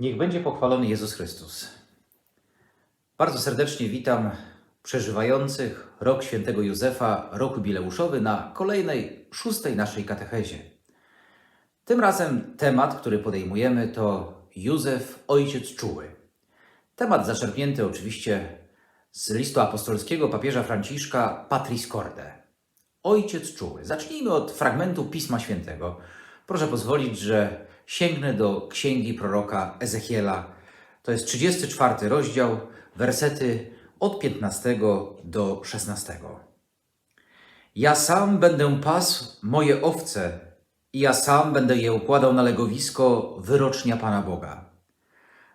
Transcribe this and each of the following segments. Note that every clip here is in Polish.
Niech będzie pochwalony Jezus Chrystus. Bardzo serdecznie witam przeżywających rok świętego Józefa, rok jubileuszowy na kolejnej, szóstej naszej katechezie. Tym razem temat, który podejmujemy to Józef, ojciec czuły. Temat zaczerpnięty oczywiście z listu apostolskiego papieża Franciszka Patris Corde. Ojciec czuły. Zacznijmy od fragmentu Pisma Świętego. Proszę pozwolić, że sięgnę do księgi proroka Ezechiela. To jest 34 rozdział, wersety od 15 do 16. Ja sam będę pasł moje owce i ja sam będę je układał na legowisko wyrocznia Pana Boga.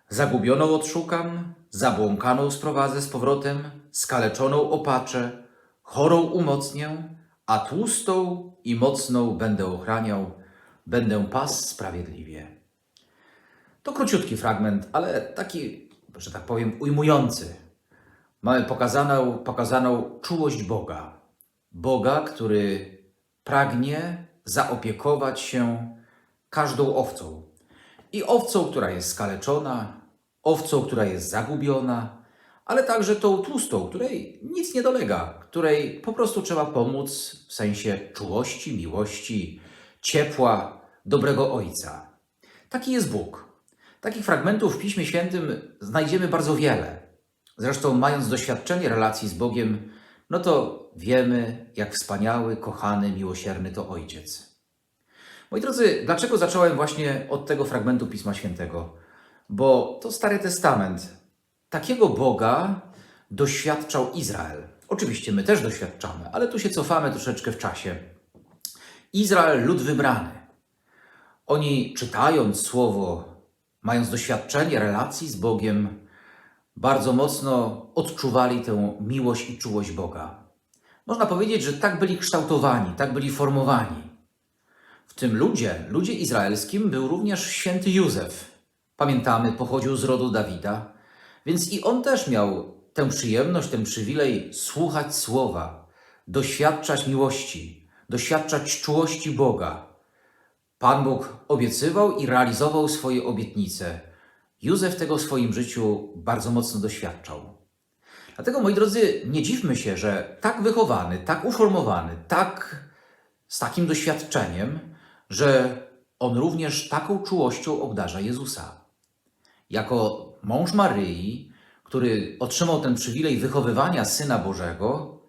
Zagubioną odszukam, zabłąkaną sprowadzę z powrotem, skaleczoną opatrzę, chorą umocnię, a tłustą i mocną będę ochraniał, będę pas sprawiedliwie. To króciutki fragment, ale taki, że tak powiem, ujmujący. Mamy pokazaną, pokazaną czułość Boga. Boga, który pragnie zaopiekować się każdą owcą. I owcą, która jest skaleczona, owcą, która jest zagubiona, ale także tą tłustą, której nic nie dolega, której po prostu trzeba pomóc w sensie czułości, miłości, ciepła, dobrego ojca. Taki jest Bóg. Takich fragmentów w Piśmie Świętym znajdziemy bardzo wiele. Zresztą, mając doświadczenie relacji z Bogiem, no to wiemy, jak wspaniały, kochany, miłosierny to ojciec. Moi drodzy, dlaczego zacząłem właśnie od tego fragmentu Pisma Świętego? Bo to Stary Testament. Takiego Boga doświadczał Izrael. Oczywiście my też doświadczamy, ale tu się cofamy troszeczkę w czasie. Izrael, lud wybrany. Oni czytając słowo, mając doświadczenie relacji z Bogiem, bardzo mocno odczuwali tę miłość i czułość Boga. Można powiedzieć, że tak byli kształtowani, tak byli formowani. W tym ludzie, ludzie izraelskim, był również święty Józef. Pamiętamy, pochodził z rodu Dawida, więc i on też miał tę przyjemność, ten przywilej słuchać słowa, doświadczać miłości, doświadczać czułości Boga. Pan Bóg obiecywał i realizował swoje obietnice. Józef tego w swoim życiu bardzo mocno doświadczał. Dlatego, moi drodzy, nie dziwmy się, że tak wychowany, tak uformowany, tak z takim doświadczeniem, że on również taką czułością obdarza Jezusa. Jako mąż Maryi, który otrzymał ten przywilej wychowywania Syna Bożego,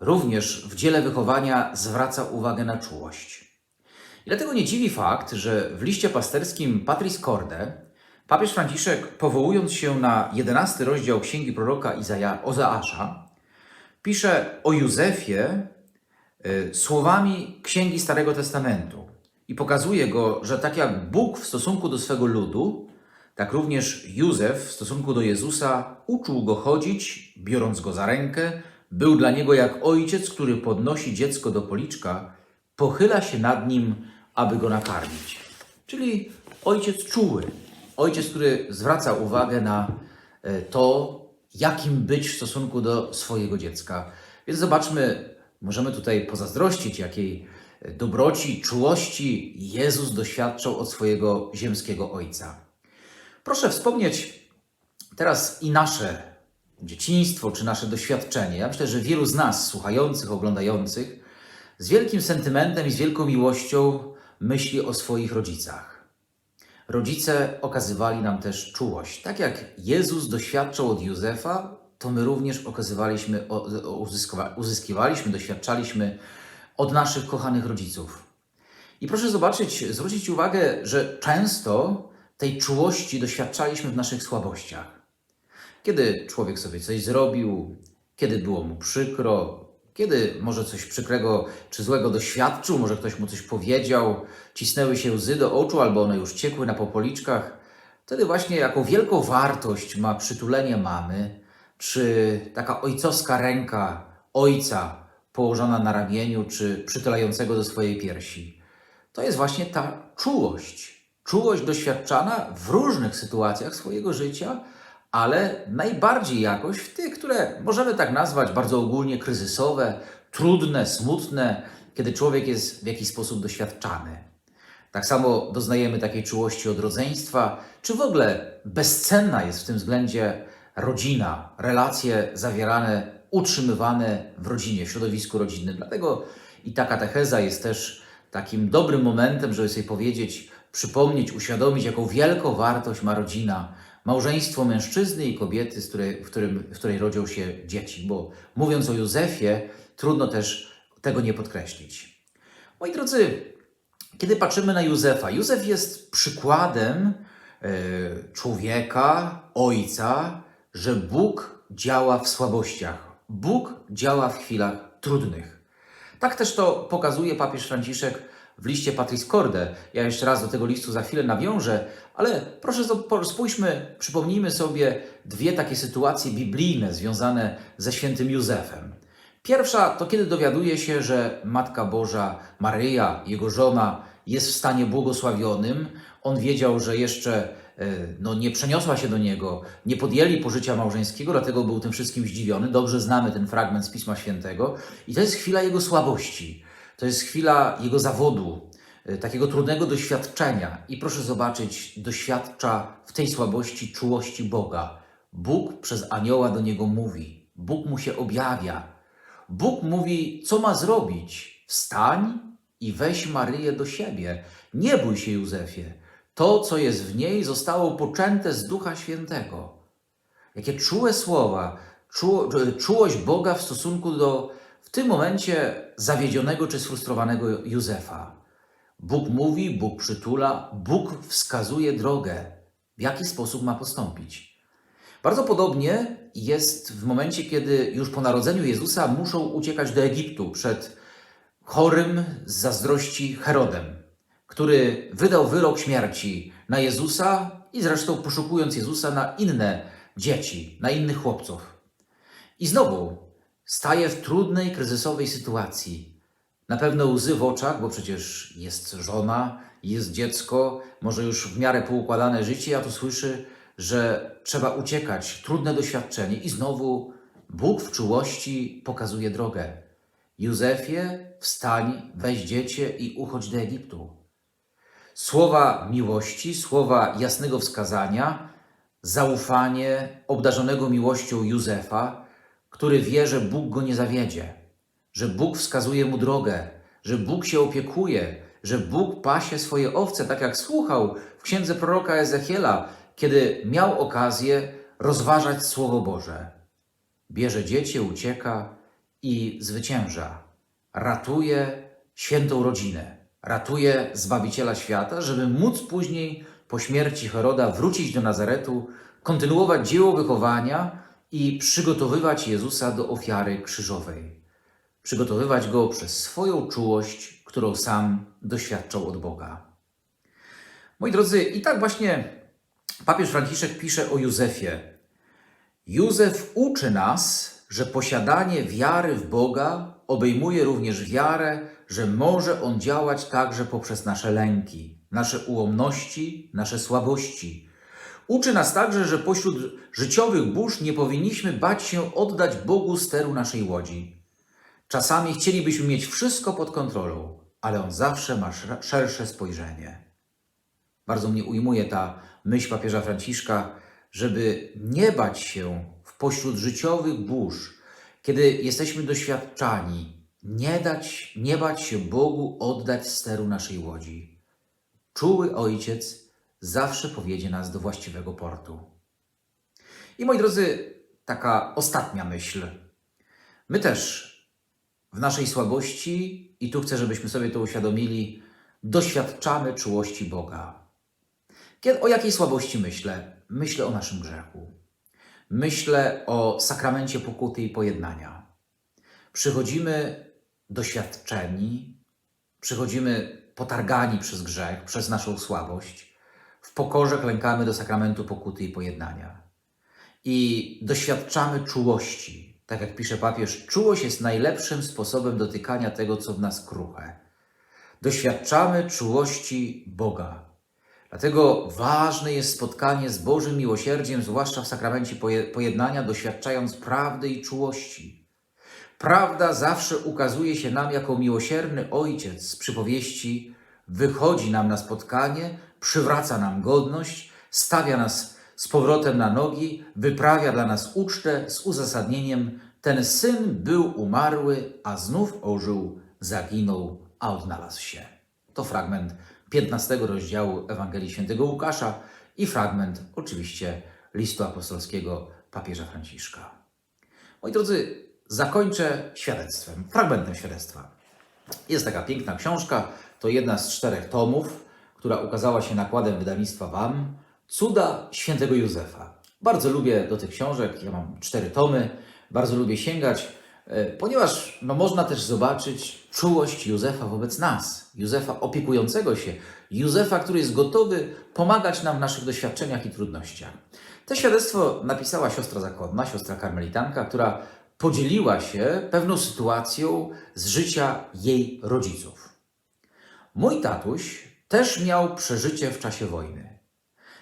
również w dziele wychowania zwraca uwagę na czułość. I dlatego nie dziwi fakt, że w liście pasterskim Patris Corde papież Franciszek, powołując się na 11 rozdział księgi proroka Izaja, Ozeasza, pisze o Józefie y, słowami księgi Starego Testamentu i pokazuje go, że tak jak Bóg w stosunku do swego ludu, tak również Józef w stosunku do Jezusa uczył go chodzić, biorąc go za rękę, był dla niego jak ojciec, który podnosi dziecko do policzka, pochyla się nad nim, aby go nakarmić. Czyli ojciec czuły, ojciec, który zwraca uwagę na e, to, jakim być w stosunku do swojego dziecka. Więc zobaczmy, możemy tutaj pozazdrościć, jakiej e, dobroci, czułości Jezus doświadczał od swojego ziemskiego ojca. Proszę wspomnieć teraz i nasze dzieciństwo, czy nasze doświadczenie. Ja myślę, że wielu z nas, słuchających, oglądających, z wielkim sentymentem i z wielką miłością myśli o swoich rodzicach. Rodzice okazywali nam też czułość. Tak jak Jezus doświadczał od Józefa, to my również okazywaliśmy, uzyskiwaliśmy, doświadczaliśmy od naszych kochanych rodziców. I proszę zobaczyć, zwrócić uwagę, że często tej czułości doświadczaliśmy w naszych słabościach. Kiedy człowiek sobie coś zrobił, kiedy było mu przykro, kiedy może coś przykrego czy złego doświadczył, może ktoś mu coś powiedział, cisnęły się łzy do oczu albo one już ciekły na popoliczkach, wtedy właśnie jaką wielką wartość ma przytulenie mamy, czy taka ojcowska ręka ojca położona na ramieniu, czy przytulającego do swojej piersi. to jest właśnie ta czułość. Czułość doświadczana w różnych sytuacjach swojego życia, ale najbardziej jakoś w tych, które możemy tak nazwać bardzo ogólnie kryzysowe, trudne, smutne, kiedy człowiek jest w jakiś sposób doświadczany. Tak samo doznajemy takiej czułości od rodzeństwa, czy w ogóle bezcenna jest w tym względzie rodzina, relacje zawierane, utrzymywane w rodzinie, w środowisku rodzinnym. Dlatego i ta katecheza jest też takim dobrym momentem, żeby sobie powiedzieć, przypomnieć, uświadomić, jaką wielką wartość ma rodzina, małżeństwo mężczyzny i kobiety, z której, w, którym, w której rodzą się dzieci. Bo mówiąc o Józefie, trudno też tego nie podkreślić. Moi drodzy, kiedy patrzymy na Józefa, Józef jest przykładem e, człowieka, ojca, że Bóg działa w słabościach. Bóg działa w chwilach trudnych. Tak też to pokazuje papież Franciszek w liście Patris Corde. Ja jeszcze raz do tego listu za chwilę nawiążę, ale proszę spójrzmy, przypomnijmy sobie dwie takie sytuacje biblijne związane ze świętym Józefem. Pierwsza to kiedy dowiaduje się, że Matka Boża Maryja, jego żona, jest w stanie błogosławionym. On wiedział, że jeszcze e, no, nie przeniosła się do niego, nie podjęli pożycia małżeńskiego, dlatego był tym wszystkim zdziwiony. Dobrze znamy ten fragment z Pisma Świętego. I to jest chwila jego słabości, to jest chwila jego zawodu, e, takiego trudnego doświadczenia. I proszę zobaczyć, doświadcza w tej słabości czułości Boga. Bóg przez anioła do niego mówi, Bóg mu się objawia. Bóg mówi, co ma zrobić. Wstań i weź Maryję do siebie. Nie bój się, Józefie. To, co jest w niej, zostało poczęte z Ducha Świętego. Jakie czułe słowa, czu, czułość Boga w stosunku do w tym momencie zawiedzionego czy sfrustrowanego Józefa. Bóg mówi, Bóg przytula, Bóg wskazuje drogę, w jaki sposób ma postąpić. Bardzo podobnie jest w momencie, kiedy już po narodzeniu Jezusa muszą uciekać do Egiptu przed chorym z zazdrości Herodem, który wydał wyrok śmierci na Jezusa i zresztą poszukując Jezusa na inne dzieci, na innych chłopców. I znowu staje w trudnej, kryzysowej sytuacji. Na pewno łzy w oczach, bo przecież jest żona, jest dziecko, może już w miarę poukładane życie, a tu słyszy, że trzeba uciekać, trudne doświadczenie. I znowu Bóg w czułości pokazuje drogę. Józefie, wstań, weź dziecię i uchodź do Egiptu. Słowa miłości, słowa jasnego wskazania, zaufanie obdarzonego miłością Józefa, który wie, że Bóg go nie zawiedzie, że Bóg wskazuje mu drogę, że Bóg się opiekuje, że Bóg pasie swoje owce, tak jak słuchał w księdze proroka Ezechiela, kiedy miał okazję rozważać Słowo Boże. Bierze dziecię, ucieka i zwycięża. Ratuje świętą rodzinę, ratuje Zbawiciela świata, żeby móc później po śmierci Heroda wrócić do Nazaretu, kontynuować dzieło wychowania i przygotowywać Jezusa do ofiary krzyżowej. Przygotowywać go przez swoją czułość, którą sam doświadczał od Boga. Moi drodzy, i tak właśnie papież Franciszek pisze o Józefie. Józef uczy nas, że posiadanie wiary w Boga obejmuje również wiarę, że może On działać także poprzez nasze lęki, nasze ułomności, nasze słabości. Uczy nas także, że pośród życiowych burz nie powinniśmy bać się oddać Bogu steru naszej łodzi. Czasami chcielibyśmy mieć wszystko pod kontrolą, ale On zawsze ma sz- szersze spojrzenie. Bardzo mnie ujmuje ta myśl papieża Franciszka, żeby nie bać się w pośród życiowych burz, kiedy jesteśmy doświadczani, nie, dać, nie bać się Bogu oddać steru naszej łodzi. Czuły ojciec zawsze powiedzie nas do właściwego portu. I moi drodzy, taka ostatnia myśl. My też w naszej słabości, i tu chcę, żebyśmy sobie to uświadomili, doświadczamy czułości Boga. O jakiej słabości myślę? Myślę o naszym grzechu. Myślę o sakramencie pokuty i pojednania. Przychodzimy doświadczeni, przychodzimy potargani przez grzech, przez naszą słabość. W pokorze klękamy do sakramentu pokuty i pojednania. I doświadczamy czułości. Tak jak pisze papież, czułość jest najlepszym sposobem dotykania tego, co w nas kruche. doświadczamy czułości Boga. Dlatego ważne jest spotkanie z Bożym miłosierdziem, zwłaszcza w sakramencie poje- pojednania, doświadczając prawdy i czułości. Prawda zawsze ukazuje się nam jako miłosierny ojciec z przypowieści, wychodzi nam na spotkanie, przywraca nam godność, stawia nas z powrotem na nogi, wyprawia dla nas ucztę z uzasadnieniem: Ten syn był umarły, a znów ożył, zaginął, a odnalazł się. To fragment 15 rozdziału Ewangelii Świętego Łukasza i fragment oczywiście listu apostolskiego papieża Franciszka. Moi drodzy, zakończę świadectwem, fragmentem świadectwa. Jest taka piękna książka, to jedna z czterech tomów, która ukazała się nakładem wydawnictwa WAM, Cuda Świętego Józefa. Bardzo lubię do tych książek, ja mam cztery tomy, bardzo lubię sięgać, e, ponieważ no, można też zobaczyć czułość Józefa wobec nas, Józefa opiekującego się, Józefa, który jest gotowy pomagać nam w naszych doświadczeniach i trudnościach. To świadectwo napisała siostra zakonna, siostra karmelitanka, która podzieliła się pewną sytuacją z życia jej rodziców. Mój tatuś też miał przeżycie w czasie wojny.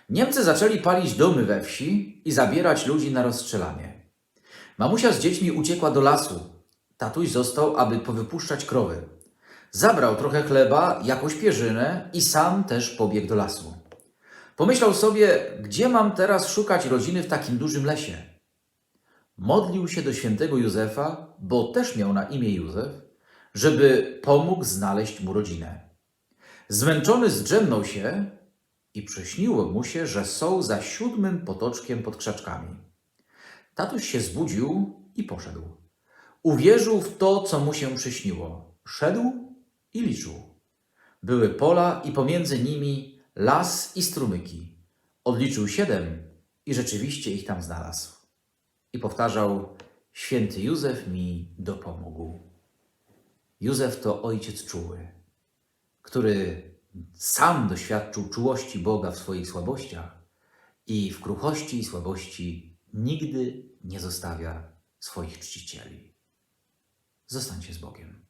Niemcy zaczęli palić domy we wsi i zabierać ludzi na rozstrzelanie. Mamusia z dziećmi uciekła do lasu. Tatuś został, aby powypuszczać krowy. Zabrał trochę chleba, jakąś pierzynę i sam też pobiegł do lasu. Pomyślał sobie, gdzie mam teraz szukać rodziny w takim dużym lesie. Modlił się do świętego Józefa, bo też miał na imię Józef, żeby pomógł znaleźć mu rodzinę. Zmęczony zdrzemnął się i przyśniło mu się, że są za siódmym potoczkiem pod krzaczkami. Tatuś się zbudził i poszedł. Uwierzył w to, co mu się przyśniło. Szedł i liczył. Były pola i pomiędzy nimi las i strumyki. Odliczył siedem i rzeczywiście ich tam znalazł. I powtarzał: Święty Józef mi dopomógł. Józef to ojciec czuły, który sam doświadczył czułości Boga w swoich słabościach i w kruchości i słabości nigdy nie zostawia swoich czcicieli. Zostańcie z Bogiem.